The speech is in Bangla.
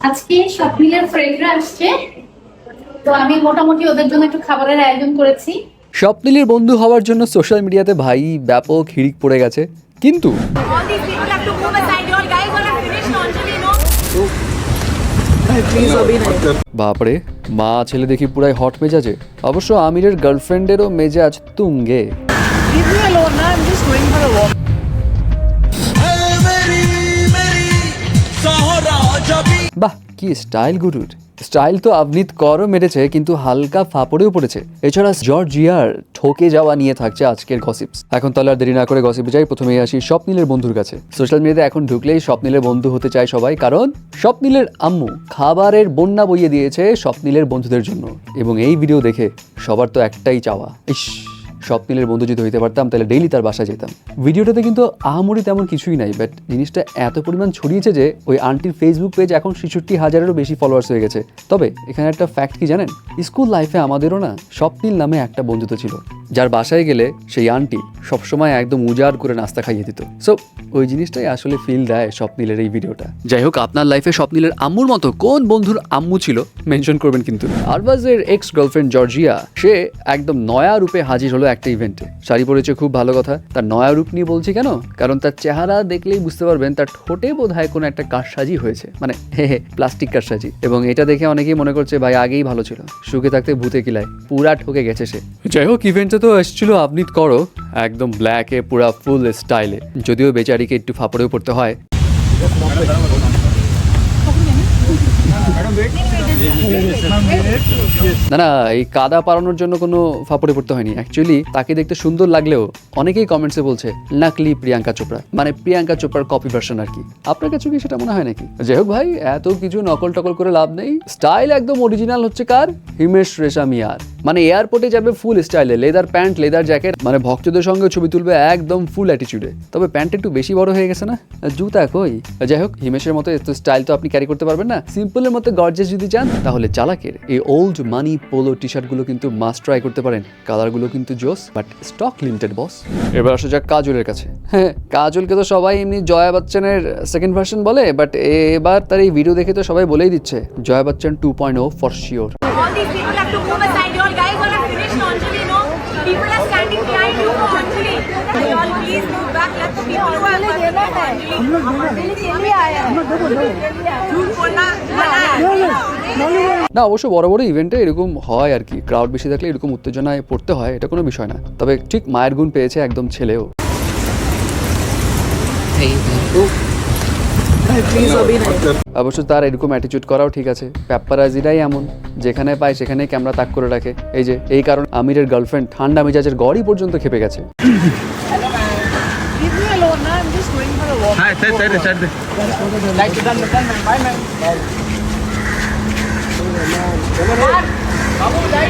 আজকে স্বপ্নিলের ফ্রেন্ডরা আসছে। তো আমি মোটামুটি ওদের জন্য একটু খাবারের আয়োজন করেছি। স্বপ্নিলের বন্ধু হওয়ার জন্য সোশ্যাল মিডিয়াতে ভাই ব্যাপক হিড়িক পড়ে গেছে। কিন্তু? বাপরে মা ছেলে দেখি পুরাই হট মেজাজে। অবশ্য আমিরের গার্লফ্রেন্ডেরও মেজাজ তুঙ্গে। কি স্টাইল গুরুর? স্টাইল তো আবনিত করও মেরেছে, কিন্তু হালকা ফাপড়েও পড়েছে। এছাড়া জর্জিয়ার ঠকে যাওয়া নিয়ে থাকছে আজকের গসিপস এখন তাহলে আর দেরি না করে গসিপে যাই, প্রথমেই আসি স্বপ্নীলের বন্ধুর কাছে। সোশ্যাল মিডিয়াতে এখন ঢুকলেই স্বপ্নিলের বন্ধু হতে চায় সবাই, কারণ স্বপ্নীলের আম্মু খাবারের বন্যা বইয়ে দিয়েছে স্বপ্নীলের বন্ধুদের জন্য। এবং এই ভিডিও দেখে সবার তো একটাই চাওয়া, ইস! স্বপ্নিলের বন্ধু যদি হইতে পারতাম, তাহলে ডেইলি তার বাসায় যেতাম ভিডিওটাতে কিন্তু আহামরি তেমন কিছুই নাই বাট জিনিসটা এত পরিমাণ ছড়িয়েছে যে ওই আন্টির ফেসবুক পেজ এখন ছেষট্টি হাজারেরও বেশি ফলোয়ার্স হয়ে গেছে। তবে এখানে একটা ফ্যাক্ট কি জানেন? স্কুল লাইফে আমাদেরও না সব স্বপ্নিল নামে একটা বন্ধুত্ব ছিল, যার বাসায় গেলে সেই আন্টি সবসময় একদম উজাড় করে নাস্তা খাইয়ে দিত। সো ওই জিনিসটাই আসলে ফিল দেয় স্বপ্নিলের এই ভিডিওটা। যাই হোক আপনার লাইফে স্বপ্নিলের আম্মুর মতো কোন বন্ধুর আম্মু ছিল মেনশন করবেন কিন্তু। আরবাজের এক্স গার্লফ্রেন্ড জর্জিয়া সে একদম নয়া রূপে হাজির হলো একটা ইভেন্টে শাড়ি পরেছে খুব ভালো কথা তার নয়া রূপ নিয়ে বলছি কেন? কারণ তার চেহারা দেখলেই বুঝতে পারবেন তার ঠোঁটে বোধ হয় কোনো একটা কারসাজি হয়েছে। মানে হে হে প্লাস্টিক কারসাজি। এবং এটা দেখে অনেকেই মনে করছে ভাই আগেই ভালো ছিল। সুখে থাকতে ভূতে কিলায়। পুরা ঠকে গেছে সে। যাই হোক ইভেন্টে তো এসেছিল আপনি করো। একদম ব্ল্যাকে পুরা ফুল স্টাইলে যদিও বেচারিকে একটু ফাপড়েও পড়তে হয়। না না, এই কাদা পারানোর জন্য কোনো ফাপড়ে পড়তে হয়নি। অ্যাকচুয়ালি তাকে দেখতে সুন্দর লাগলেও অনেকেই কমেন্টসে বলছে, নাকলি প্রিয়াঙ্কা চোপড়া। মানে প্রিয়াঙ্কা চোপড়ার কপি ভার্সন আর কি। আপনার কাছে কি সেটা মনে হয় নাকি? যাই হোক ভাই, এত কিছু নকল টকল করে লাভ নেই। স্টাইল একদম অরিজিনাল হচ্ছে কার? হিমেশ রেশামিয়ার মানে এয়ারপোর্টে যাবে ফুল স্টাইলে লেদার প্যান্ট লেদার জ্যাকেট মানে ভক্তদের সঙ্গে ছবি তুলবে একদম ফুল অ্যাটিচিউডে তবে প্যান্ট একটু বেশি বড় হয়ে গেছে না? জুতা কই? যাই হোক, হিমেশের মতো স্টাইল তো আপনি ক্যারি করতে পারবেন না। সিম্পলের মতো গর্জেস যদি চান, তাহলে চালাকের এই ওল্ড মানি পোলো টি শার্টগুলো কিন্তু মাস্ট ট্রাই করতে পারেন। কালারগুলো কিন্তু জোস বাট স্টক লিমিটেড বস এবার আসা যাক কাজলের কাছে। হ্যাঁ কাজলকে তো সবাই এমনি জয়া বচ্চনের সেকেন্ড ভার্সন বলে বাট এবার তার এই ভিডিও দেখে তো সবাই বলেই দিচ্ছে, Jaya Bachchan two point o for sure না অবশ্য বড় বড় ইভেন্টে এরকম হয় আর কি। ক্রাউড বেশি থাকলে এরকম উত্তেজনায় পড়তে হয় এটা কোনো বিষয় না। তবে ঠিক মায়ের গুণ পেয়েছে একদম ছেলেও. অবশ্য তার এরকম অ্যাটিচিউড করাও ঠিক আছে। প্যাপারাজিরাই এমন। যেখানে পায় সেখানে ক্যামেরা তাক করে রাখে। এই যে এই কারণ আমিরের গার্লফ্রেন্ড ঠান্ডা মেজাজের গড়ই পর্যন্ত খেপে গেছে। No, no, I'm just going for a walk. हाँ sir sir sir Like to done, done, bye, man. Bye. Babu, like.